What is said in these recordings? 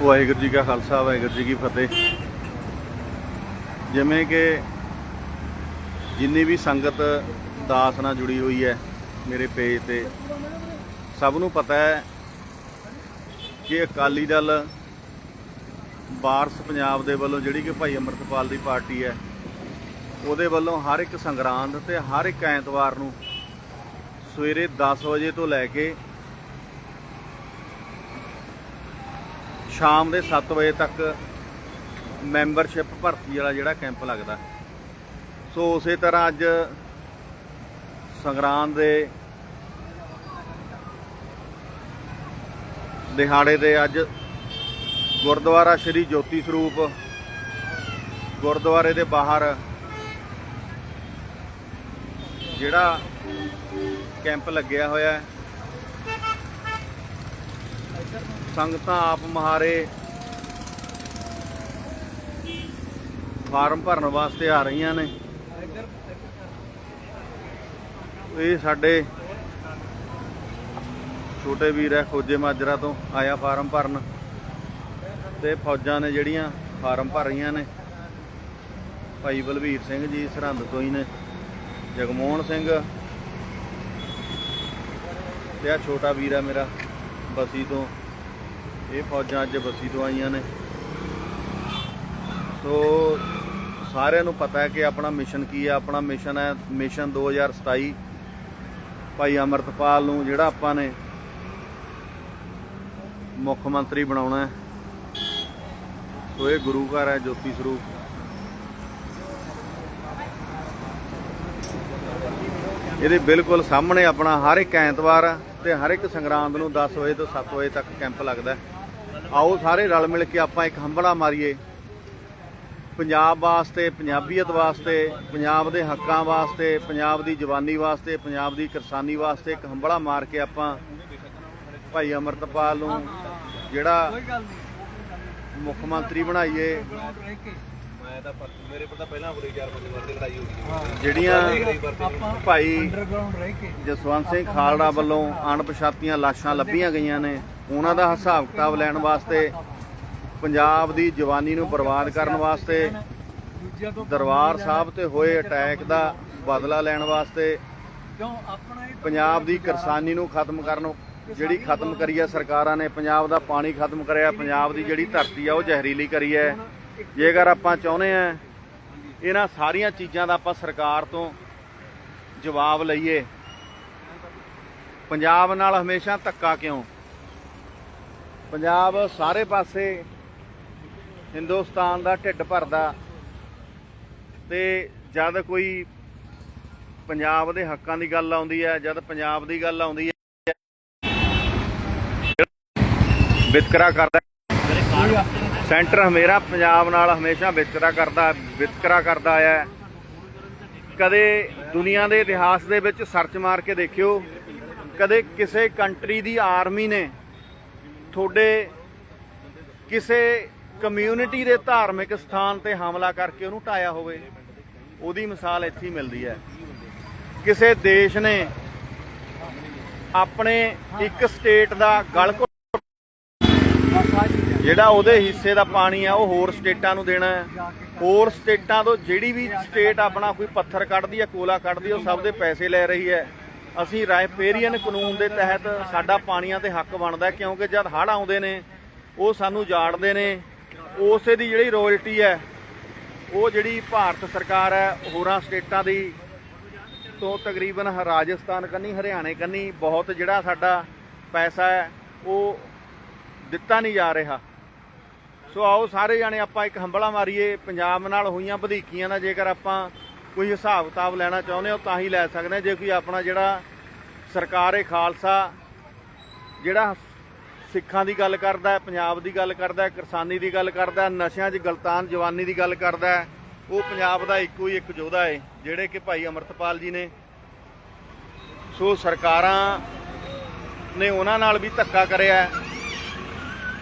ਵਾਹਿਗੁਰੂ ਜੀ ਕਾ ਖਾਲਸਾ, ਵਾਹਿਗੁਰੂ ਜੀ ਕੀ ਫਤਿਹ। ਜਿਵੇਂ ਕਿ ਜਿੰਨੀ ਵੀ ਸੰਗਤ ਦਾਸ ਨਾਲ ਜੁੜੀ ਹੋਈ ਹੈ ਮੇਰੇ ਪੇਜ ਤੇ, ਸਭ ਨੂੰ ਪਤਾ ਹੈ ਕਿ ਅਕਾਲੀ ਦਲ ਵਾਰਸ ਪੰਜਾਬ ਦੇ ਵੱਲੋਂ ਜਿਹੜੀ ਕਿ ਭਾਈ ਅਮਰਤਪਾਲ ਦੀ ਪਾਰਟੀ ਹੈ, ਉਹਦੇ ਵੱਲੋਂ ਹਰ ਇੱਕ ਸੰਗਰਾਂਦ ਤੇ ਹਰ ਇੱਕ ਐਤਵਾਰ ਨੂੰ ਸਵੇਰੇ 10 ਵਜੇ ਤੋਂ ਲੈ ਕੇ ਸ਼ਾਮ ਦੇ 7 ਵਜੇ ਤੱਕ ਮੈਂਬਰਸ਼ਿਪ ਭਰਤੀ ਵਾਲਾ ਜਿਹੜਾ ਕੈਂਪ ਲੱਗਦਾ। ਸੋ ਉਸੇ ਤਰ੍ਹਾਂ ਅੱਜ ਸੰਗਰਾਂਦ ਦੇ ਦਿਹਾੜੇ ਦੇ ਅੱਜ ਗੁਰਦੁਆਰਾ ਸ਼੍ਰੀ ਜੋਤੀ ਸਰੂਪ, ਗੁਰਦੁਆਰੇ ਦੇ ਬਾਹਰ ਜਿਹੜਾ ਕੈਂਪ ਲੱਗਿਆ ਹੋਇਆ ਹੈ। ਸੰਗਤਾਂ ਆਪ ਮਹਾਰੇ ਫਾਰਮ ਭਰਨ ਵਾਸਤੇ ਆ ਰਹੀਆਂ ਨੇ। ਇਹ ਸਾਡੇ ਛੋਟੇ ਵੀਰ ਹੈ, ਖੋਜੇ ਮਾਜਰਾ ਤੋਂ ਆਇਆ ਫਾਰਮ ਭਰਨ ਤੇ ਫੌਜਾਂ ਨੇ ਜਿਹੜੀਆਂ ਫਾਰਮ ਭਰ ਰਹੀਆਂ ਨੇ, ਭਾਈ ਬਲਵੀਰ ਸਿੰਘ ਜੀ, ਸਰਹੰਦ ਤੋਂ ਹੀ ਨੇ, ਜਗਮੋਹਨ ਸਿੰਘ ਤੇ ਆ ਛੋਟਾ ਵੀਰ ਹੈ ਮੇਰਾ, ਬਸੀ ਤੋਂ। ਇਹ ਫੌਜਾਂ ਅੱਜ ਬਸੀ ਤੋਂ ਆਈਆਂ ਨੇ। ਸੋ ਸਾਰਿਆਂ ਨੂੰ ਪਤਾ ਹੈ ਕਿ ਆਪਣਾ ਮਿਸ਼ਨ ਕੀ ਹੈ ਆਪਣਾ ਮਿਸ਼ਨ ਹੈ ਮਿਸ਼ਨ 2027 ਭਾਈ ਅਮਰਤਪਾਲ ਨੂੰ ਜਿਹੜਾ ਆਪਾਂ ਨੇ ਮੁੱਖ ਮੰਤਰੀ ਬਣਾਉਣਾ ਹੈ। ਸੋ ਇਹ ਗੁਰੂ ਘਰ ਹੈ ਜੋਤੀ ਸਰੂਪ। ਇਹਦੇ ਬਿਲਕੁਲ ਸਾਹਮਣੇ ਆਪਣਾ ਹਰ ਇੱਕ ਐਤਵਾਰ ਤੇ ਹਰ ਇੱਕ ਸੰਗਰਾਂਦ ਨੂੰ 10 ਵਜੇ ਤੋਂ 7 ਵਜੇ ਤੱਕ ਕੈਂਪ ਲੱਗਦਾ ਹੈ। ਆਓ ਸਾਰੇ ਰਲ ਮਿਲ ਕੇ ਆਪਾਂ ਇੱਕ ਹੰਬੜਾ ਮਾਰੀਏ। ਪੰਜਾਬ ਵਾਸਤੇ ਪੰਜਾਬੀਅਤ ਵਾਸਤੇ ਪੰਜਾਬ ਦੇ ਹੱਕਾਂ ਵਾਸਤੇ ਪੰਜਾਬ ਦੀ ਜਵਾਨੀ ਵਾਸਤੇ ਪੰਜਾਬ ਦੀ ਕਿਰਸਾਨੀ ਵਾਸਤੇ ਇੱਕ ਹੰਬੜਾ ਮਾਰ ਕੇ ਆਪਾਂ ਭਾਈ ਅਮਰਤਪਾਲ ਨੂੰ ਜਿਹੜਾ ਮੁੱਖ ਮੰਤਰੀ ਬਣਾਈਏ। ਮੈਂ ਤਾਂ ਪਰ- ਮੇਰੇ ਪਰ ਤਾਂ ਪਹਿਲਾਂ ਬੁਰੀ ਚਾਰ ਪੰਜ ਵਾਰ ਦੀ ਲੜਾਈ ਹੋ ਗਈ ਜਿਹੜੀਆਂ ਭਾਈ ਅੰਡਰਗਰਾਉਂਡ ਰਹਿ ਕੇ। ਜਸਵੰਤ ਸਿੰਘ ਖਾਲੜਾ ਵੱਲੋਂ ਅਣਪਛਾਤੀਆਂ ਲਾਸ਼ਾਂ ਲੱਭੀਆਂ ਗਈਆਂ ਨੇ। ਉਹਨਾਂ ਦਾ ਹਿਸਾਬ ਕਿਤਾਬ ਲੈਣ ਵਾਸਤੇ, ਪੰਜਾਬ ਦੀ ਜਵਾਨੀ ਨੂੰ ਬਰਬਾਦ ਕਰਨ ਵਾਸਤੇ, ਦਰਬਾਰ ਸਾਹਿਬ ਤੇ ਹੋਏ ਅਟੈਕ ਦਾ ਬਦਲਾ ਲੈਣ ਵਾਸਤੇ, ਪੰਜਾਬ ਦੀ ਕਿਸਾਨੀ ਨੂੰ ਖਤਮ ਕਰਨ, ਜਿਹੜੀ ਖਤਮ ਕਰੀ ਹੈ ਸਰਕਾਰਾਂ ਨੇ, ਪੰਜਾਬ ਦਾ ਪਾਣੀ ਖਤਮ ਕਰਿਆ, ਪੰਜਾਬ ਦੀ ਜਿਹੜੀ ਧਰਤੀ ਆ ਉਹ ਜ਼ਹਿਰੀਲੀ ਕਰੀ ਹੈ। ਜੇਕਰ ਆਪਾਂ ਚਾਹੁੰਦੇ ਆ ਇਹਨਾਂ ਸਾਰੀਆਂ ਚੀਜ਼ਾਂ ਦਾ ਆਪਾਂ ਸਰਕਾਰ ਤੋਂ ਜਵਾਬ ਲਈਏ, ਪੰਜਾਬ ਨਾਲ ਹਮੇਸ਼ਾ ਧੱਕਾ ਕਿਉਂ? ਪੰਜਾਬ ਸਾਰੇ ਪਾਸੇ ਹਿੰਦੁਸਤਾਨ ਦਾ ਢਿੱਡ ਭਰਦਾ ਤੇ ਜਦ ਕੋਈ ਪੰਜਾਬ ਦੇ ਹੱਕਾਂ ਦੀ ਗੱਲ ਆਉਂਦੀ ਹੈ, ਜਦ ਪੰਜਾਬ ਦੀ ਗੱਲ ਆਉਂਦੀ ਹੈ, ਵਿਤਕਰਾ ਕਰਦਾ ਸੈਂਟਰ ਹਮੇਰਾ ਪੰਜਾਬ ਨਾਲ ਹਮੇਸ਼ਾ ਵਿਤਕਰਾ ਕਰਦਾ, ਵਿਤਕਰਾ ਆਇਆ ਹੈ। ਕਦੇ ਦੁਨੀਆ ਦੇ ਇਤਿਹਾਸ ਦੇ ਵਿੱਚ ਸਰਚ ਮਾਰ ਕੇ ਦੇਖਿਓ, ਕਦੇ ਕਿਸੇ ਕੰਟਰੀ ਦੀ ਆਰਮੀ ਨੇ ਤੁਹਾਡੇ ਕਿਸੇ ਕਮਿਊਨਿਟੀ ਦੇ ਧਾਰਮਿਕ ਸਥਾਨ ਤੇ ਹਮਲਾ ਕਰਕੇ ਉਹਨੂੰ ਢਾਇਆ ਹੋਵੇ, ਉਹਦੀ ਮਿਸਾਲ ਇੱਥੇ ਮਿਲਦੀ ਹੈ। ਕਿਸੇ ਦੇਸ਼ ਨੇ ਆਪਣੇ ਇੱਕ ਸਟੇਟ ਦਾ ਗਲ ਘੁੱਟ ਜਿਹੜਾ ਉਹਦੇ ਹਿੱਸੇ ਦਾ ਪਾਣੀ ਆ, ਉਹ ਹੋਰ ਸਟੇਟਾਂ ਨੂੰ ਦੇਣਾ ਹੈ। ਹੋਰ ਸਟੇਟਾਂ ਤੋਂ ਜਿਹੜੀ ਵੀ ਸਟੇਟ ਆਪਣਾ ਕੋਈ ਪੱਥਰ ਕੱਢਦੀ ਹੈ ਕੋਲਾ ਕੱਢਦੀ ਹੈ ਉਹ ਸਭ ਦੇ ਪੈਸੇ ਲੈ ਰਹੀ ਹੈ। ਅਸੀਂ ਰਾਇਪੇਰੀਅਨ ਕਾਨੂੰਨ ਦੇ ਤਹਿਤ ਸਾਡਾ ਪਾਣੀਆਂ ਤੇ ਹੱਕ ਬਣਦਾ ਕਿਉਂਕਿ ਜਦ ਹੜ੍ਹ ਆਉਂਦੇ ਨੇ, ਉਹ ਸਾਨੂੰ ਜਾੜਦੇ ਨੇ, ਉਸੇ ਦੀ ਜਿਹੜੀ ਰਾਇਲਟੀ ਹੈ, ਉਹ ਜਿਹੜੀ ਭਾਰਤ ਸਰਕਾਰ ਹੈ, ਹੋਰਾਂ ਸਟੇਟਾਂ ਦੀ, ਤੋਂ ਤਕਰੀਬਨ ਰਾਜਸਥਾਨ ਕੰਨੀ, ਹਰਿਆਣੇ ਕੰਨੀ, ਬਹੁਤ ਜਿਹੜਾ ਸਾਡਾ ਪੈਸਾ ਹੈ, ਉਹ ਦਿੱਤਾ ਨਹੀਂ ਜਾ ਰਿਹਾ। ਸੋ ਆਓ ਸਾਰੇ ਜਾਣੇ ਆਪਾਂ ਇੱਕ ਹੰਬਲਾ ਮਾਰੀਏ, ਪੰਜਾਬ ਨਾਲ ਹੋਈਆਂ ਵਧੀਕੀਆਂ ਦਾ ਜੇਕਰ ਆਪਾਂ ਕੋਈ ਹਿਸਾਬ ਕਿਤਾਬ ਲੈਣਾ ਚਾਹੁੰਦੇ ਹੋ ਤਾਂ ਹੀ ਲੈ ਸਕਦੇ ਜੇ ਕੋਈ ਆਪਣਾ ਜਿਹੜਾ ਸਰਕਾਰੇ ਖਾਲਸਾ, ਜਿਹੜਾ ਸਿੱਖਾਂ ਦੀ ਗੱਲ ਕਰਦਾ ਹੈ, ਪੰਜਾਬ ਦੀ ਗੱਲ ਕਰਦਾ ਹੈ ਕਿਰਸਾਨੀ ਦੀ ਗੱਲ ਕਰਦਾ ਹੈ, ਨਸ਼ਿਆਂ 'ਚ ਗਲਤਾਨ, ਜਵਾਨੀ ਦੀ ਗੱਲ ਕਰਦਾ ਹੈ, ਉਹ ਪੰਜਾਬ ਦਾ ਇੱਕੋ ਹੀ ਇੱਕ ਯੋਧਾ ਹੈ ਜਿਹੜੇ ਕਿ ਭਾਈ ਅਮਰਤਪਾਲ ਜੀ ਨੇ। ਸੋ ਸਰਕਾਰਾਂ ਨੇ ਉਹਨਾਂ ਨਾਲ ਵੀ ਧੱਕਾ ਕਰਿਆ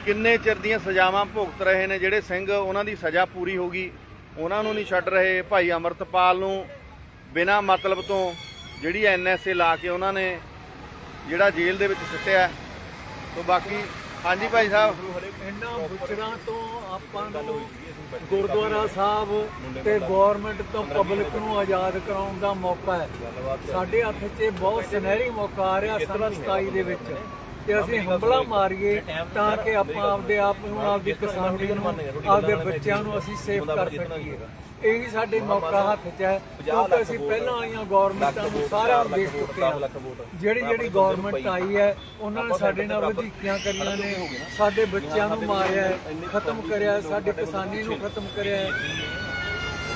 ਕਿੰਨੇ ਚਿਰ ਦੀਆਂ ਸਜ਼ਾਵਾਂ ਭੁਗਤ ਰਹੇ ਨੇ ਜਿਹੜੇ ਸਿੰਘ, ਉਹਨਾਂ ਦੀ ਸਜ਼ਾ ਪੂਰੀ ਹੋ ਗਈ। ਉਹਨਾਂ ਨੂੰ ਨਹੀਂ ਛੱਡ ਰਹੇ ਭਾਈ ਅਮਰਤਪਾਲ ਨੂੰ, ਬਿਨਾਂ ਮਤਲਬ ਤੋਂ ਜਿਹੜੀ ਐਨਐਸਏ ਲਾ ਕੇ ਉਹਨਾਂ ਨੇ ਜਿਹੜਾ ਜੇਲ੍ਹ ਦੇ ਵਿੱਚ ਸਿੱਟਿਆ ਸੋ ਬਾਕੀ, ਹਾਂਜੀ ਭਾਈ ਸਾਹਿਬ। ਇਹਨਾਂ ਬੁੱਚੜਾਂ ਤੋਂ ਆਪਾਂ ਨੂੰ ਗੁਰਦੁਆਰਾ ਸਾਹਿਬ ਤੇ ਗਵਰਨਮੈਂਟ ਤੋਂ ਪਬਲਿਕ ਨੂੰ ਆਜ਼ਾਦ ਕਰਾਉਣ ਦਾ ਮੌਕਾ ਹੈ। ਸਾਡੇ ਹੱਥ 'ਚ ਬਹੁਤ ਸੁਨਹਿਰੀ ਮੌਕਾ ਆ ਰਿਹਾ ਸਨ 27 ਦੇ ਵਿੱਚ। ਤੇ ਅਸੀਂ ਹੰਬਲਾ ਮਾਰੀਏ ਤਾਂ ਕਿ ਆਪਾਂ ਆਪਦੇ ਆਪ ਨੂੰ, ਆਪਦੀ ਕਿਸਾਨੀ ਨੂੰ, ਆਪਦੇ ਬੱਚਿਆਂ ਨੂੰ ਅਸੀਂ ਸੇਫ ਕਰ ਸਕੀਏ। ਇਹੀ ਸਾਡੇ ਮੌਕਾ ਹੱਥ 'ਚ ਹੈ, ਕਿਉਂਕਿ ਅਸੀਂ ਪਹਿਲਾਂ ਆਈਆਂ ਗਵਰਨਮੈਂਟਾਂ ਨੂੰ ਸਾਰਿਆਂ ਦੇਖ ਚੁੱਕੇ ਹਾਂ। ਜਿਹੜੀ ਜਿਹੜੀ ਗਵਰਨਮੈਂਟ ਆਈ ਹੈ, ਉਹਨਾਂ ਨੇ ਸਾਡੇ ਨਾਲ ਵਧੀਕੀਆਂ ਕਰੀਆਂ ਨੇ, ਸਾਡੇ ਬੱਚਿਆਂ ਨੂੰ ਮਾਰਿਆ ਖਤਮ ਕਰਿਆ ਸਾਡੇ ਕਿਸਾਨੀ ਨੂੰ ਖਤਮ ਕਰਿਆ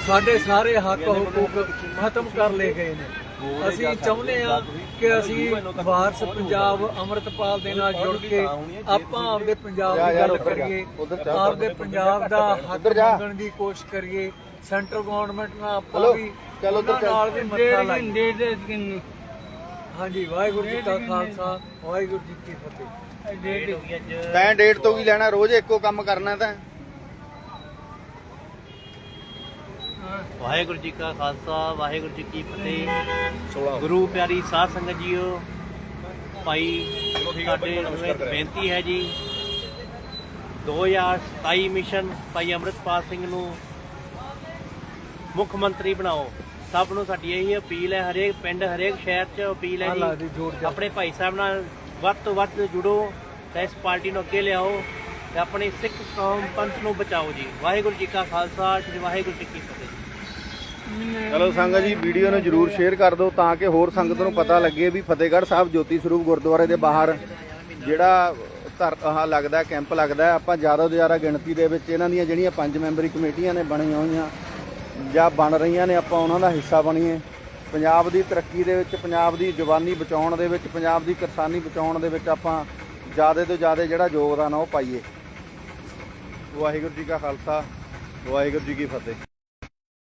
ਸਾਡੇ ਸਾਰੇ ਹੱਕ ਹਕੂਕ ਖਤਮ ਕਰ ਲਏ ਗਏ ਨੇ। ਅਸੀਂ ਚਾਹੁੰਦੇ ਹਾਂ ਕਿ ਅਸੀਂ ਵਾਰਸ ਪੰਜਾਬ ਅੰਮ੍ਰਿਤਪਾਲ ਦੇ ਨਾਲ ਜੁੜ ਕੇ ਆਪਾਂ ਆਪਦੇ ਪੰਜਾਬ ਦੀ ਗੱਲ ਕਰੀਏ ਆਪਦੇ ਪੰਜਾਬ ਦਾ ਹੱਕ ਮੰਗਣ ਦੀ ਕੋਸ਼ਿਸ਼ ਕਰੀਏ ਸੈਂਟਰ ਗਵਰਨਮੈਂਟ ਨਾਲ ਆਪਾਂ ਵੀ ਚਲੋ ਨਾਲ ਵੀ ਮੱਥਾ ਲਾਈਏ। ਹਾਂਜੀ ਵਾਹਿਗੁਰੂ ਜੀ ਕਾ ਖਾਲਸਾ ਵਾਹਿਗੁਰੂ ਜੀ ਕੀ ਫਤਿਹ। ਤੈਂ ਡੇਟ ਤੋਂ ਕੀ ਲੈਣਾ ਰੋਜ਼ ਇੱਕੋ ਕੰਮ ਕਰਨਾ ਤਾਂ। ਵਾਹਿਗੁਰੂ ਜੀ ਕਾ ਖਾਲਸਾ ਵਾਹਿਗੁਰੂ ਜੀ ਕੀ ਫਤਿਹ। ਗੁਰੂ ਪਿਆਰੀ ਸਾਧ ਸੰਗਤ ਜੀਓ ਭਾਈ ਸਾਡੇ ਨੂੰ ਇੱਕ ਬੇਨਤੀ ਹੈ ਜੀ। 2027 ਮਿਸ਼ਨ ਭਾਈ ਅੰਮ੍ਰਿਤਪਾਲ ਸਿੰਘ ਨੂੰ ਮੁੱਖ ਮੰਤਰੀ ਬਣਾਓ। ਸਭ ਨੂੰ ਸਾਡੀ ਇਹੀ ਅਪੀਲ ਹੈ ਹਰੇਕ ਪਿੰਡ ਹਰੇਕ ਸ਼ਹਿਰ 'ਚ ਅਪੀਲ ਹੈ ਜਾ। ਆਪਣੇ ਭਾਈ ਸਾਹਿਬ ਨਾਲ ਵੱਧ ਤੋਂ ਵੱਧ ਜੁੜੋ ਤੇ ਇਸ ਪਾਰਟੀ ਨੂੰ ਅੱਗੇ ਲਿਆਓ ਤੇ ਆਪਣੀ ਸਿੱਖ ਕੌਮ ਪੰਥ ਨੂੰ ਬਚਾਓ ਜੀ। ਵਾਹਿਗੁਰੂ ਜੀ ਕਾ ਖਾਲਸਾ ਸ੍ਰੀ ਵਾਹਿਗੁਰੂ ਜੀ ਕੀ ਫਤਿਹ। ਚਲੋ ਸੰਗਤ ਜੀ ਵੀਡੀਓ ਨੂੰ ਜਰੂਰ ਸ਼ੇਅਰ ਕਰ ਦਿਓ ਤਾਂ ਕਿ ਹੋਰ ਸੰਗਤ ਨੂੰ ਪਤਾ ਲੱਗੇ ਵੀ ਫਤਿਹਗੜ੍ਹ ਸਾਹਿਬ, ਜੋਤੀ ਸਰੂਪ ਗੁਰਦੁਆਰੇ ਦੇ ਬਾਹਰ ਜਿਹੜਾ ਧਰ, ਆਹ ਲੱਗਦਾ ਕੈਂਪ ਲੱਗਦਾ ਆਪਾਂ ਜ਼ਿਆਦਾ ਤੋਂ ਜ਼ਿਆਦਾ ਗਿਣਤੀ ਦੇ ਵਿੱਚ ਇਹਨਾਂ ਦੀਆਂ ਜਿਹੜੀਆਂ ਪੰਜ ਮੈਂਬਰੀ ਕਮੇਟੀਆਂ ਨੇ ਬਣੀਆਂ ਹੋਈਆਂ ਜਾਂ ਬਣ ਰਹੀਆਂ ਨੇ, ਆਪਾਂ ਉਹਨਾਂ ਦਾ ਹਿੱਸਾ ਬਣੀਏ। ਪੰਜਾਬ ਦੀ ਤਰੱਕੀ ਦੇ ਵਿੱਚ, ਪੰਜਾਬ ਦੀ ਜਵਾਨੀ ਬਚਾਉਣ ਦੇ ਵਿੱਚ, ਪੰਜਾਬ ਦੀ ਕਿਸਾਨੀ ਬਚਾਉਣ ਦੇ ਵਿੱਚ ਆਪਾਂ ਜ਼ਿਆਦਾ ਤੋਂ ਜ਼ਿਆਦਾ ਜਿਹੜਾ ਯੋਗਦਾਨ ਉਹ ਪਾਈਏ। ਵਾਹਿਗੁਰੂ ਜੀ ਕਾ ਖਾਲਸਾ, ਵਾਹਿਗੁਰੂ ਜੀ ਕੀ ਫਤਿਹ।